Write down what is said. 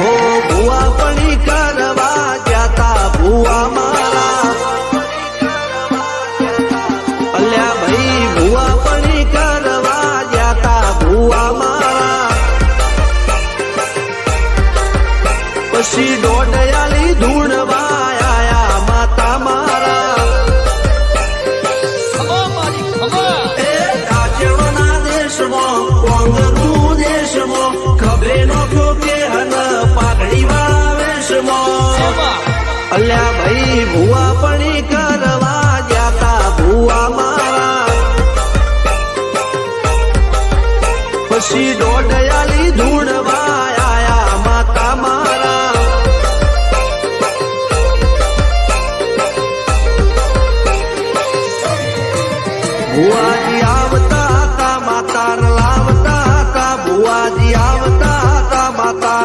ભુવા પણી કરવા જાતા ભુવા મારા. અલ્યા ભાઈ, ભુવા પણી ભુવા મારા. પછી દોડયાલી ધૂણવા અલ્યા ભાઈ, ભુવા પણી કરવા જાતા ભુવા મારા પછી દોડયાલી ધૂણવા આયા માતા મારા. ભુવાજી આવતા હતા માતા લાવતા હતા, ભુવાજી આવતા હતા લાવતા